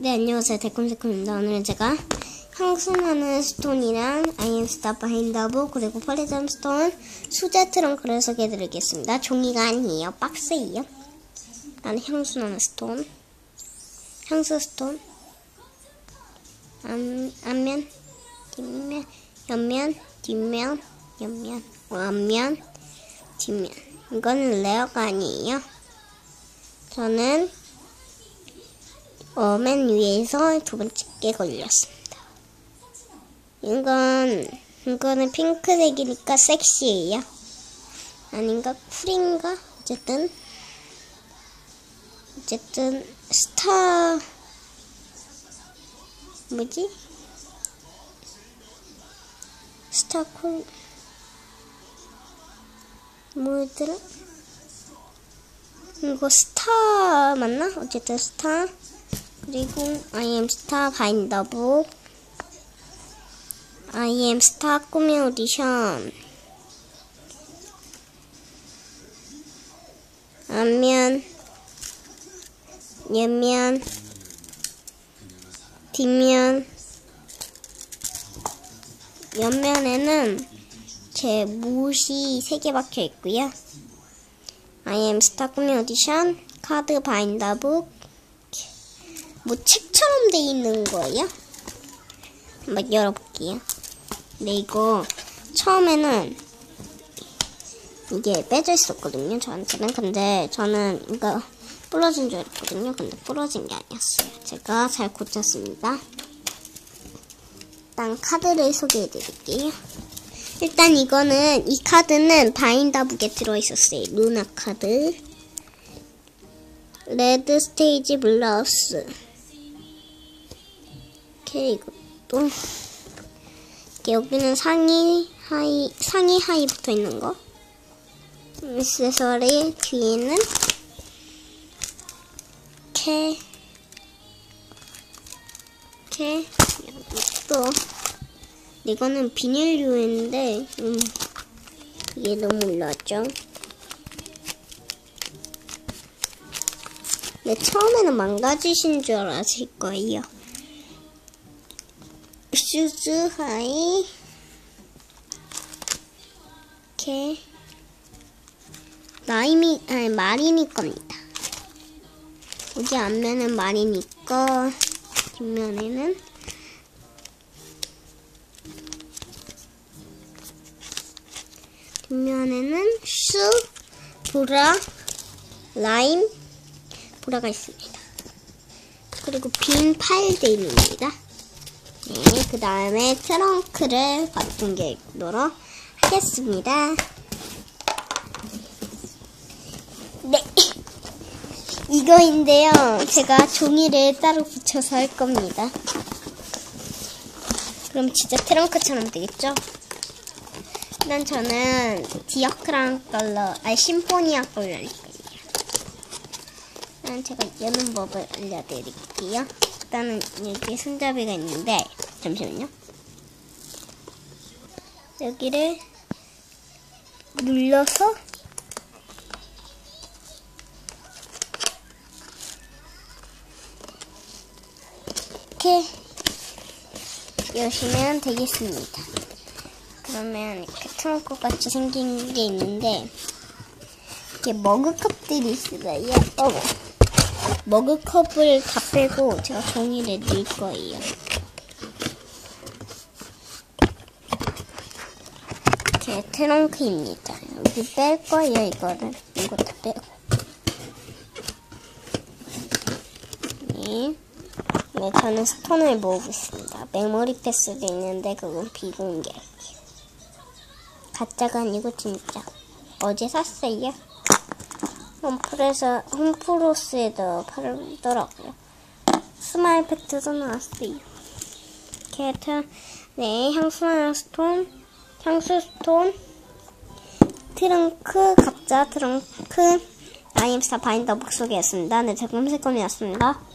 네, 안녕하세요. 데콤데콤입니다. 오늘은 제가 향수나는 스톤이랑 아이엠스타 바인더브 그리고 폴리점 스톤 수제 트렁크를 소개해드리겠습니다. 종이가 아니에요. 박스예요. 나는 향수나는 스톤, 향수 스톤, 앞, 앞면, 뒷면, 옆면, 뒷면, 옆면, 앞면, 뒷면. 이거는 레어가 아니에요. 저는 어, 맨 위에서 두 번째 게 걸렸습니다. 이건, 이거는 핑크색이니까 섹시해요. 아닌가? 쿨인가? 어쨌든, 어쨌든, 스타, 뭐지? 스타 쿨, 뭐더라? 이거 스타 맞나? 어쨌든 스타. 그리고 I am star 바인더 북 I am star 꿈의 오디션. 앞면 옆면 뒷면. 옆면에는 제 못이 3개 박혀 있고요. I am star 꿈의 오디션 카드 바인더 북 뭐 책처럼 돼 있는 거예요. 한번 열어볼게요. 근데 이거 처음에는 이게 빼져 있었거든요. 저한테는. 근데 저는 이거 부러진 줄 알았거든요. 근데 부러진 게 아니었어요. 제가 잘 고쳤습니다. 일단 카드를 소개해 드릴게요. 일단 이거는 이 카드는 바인더북에 들어있었어요. 루나 카드. 레드 스테이지 블라우스. 이렇게 이것도 이렇게 여기는 상의 하이 상의 하이 붙어 있는 거. 액세서리 뒤에는 이렇게 이렇게 또 이거는 비닐류인데 음, 이게 너무 올라왔죠. 네, 처음에는 망가지신 줄 아실 거예요. 슈즈 하이 이렇게 라임이 아니 마리니 겁니다. 여기 앞면은 마리니 거 뒷면에는 뒷면에는 슈 브라 라임 브라가 있습니다. 그리고 빈 파일데임입니다. 네, 그 다음에 트렁크를 같은 게 있도록 하겠습니다. 네. 이거인데요. 제가 종이를 따로 붙여서 할 겁니다. 그럼 진짜 트렁크처럼 되겠죠? 일단 저는 디어크랑 컬러, 아니 심포니아 컬러 할 거예요. 일단 제가 여는 법을 알려드릴게요. 일단은 여기 손잡이가 있는데 잠시만요. 여기를 눌러서 이렇게 여시면 되겠습니다. 그러면 이렇게 트렁크 같이 생긴 게 있는데 이렇게 머그컵들이 있어요. 어. 머 그컵을 다 빼고 제가 종이를 넣을 거예요. 제 트렁크입니다. 여기 뺄 거예요, 이거를. 이것도 빼고. 네. 네, 저는 스톤을 모으고 있습니다. 메모리 패스도 있는데 그건 비공개. 가짜가 아니고 진짜. 어제 샀어요. 홈플에서 홈플로스에도 팔더라고요. 스마일 팩트도 나왔어요. 이렇게 네 향수나 스톤, 향수 스톤, 트렁크, 갑자 트렁크, 아임스타 바인더 북 소개했습니다. 네, 제가 검색검이었습니다.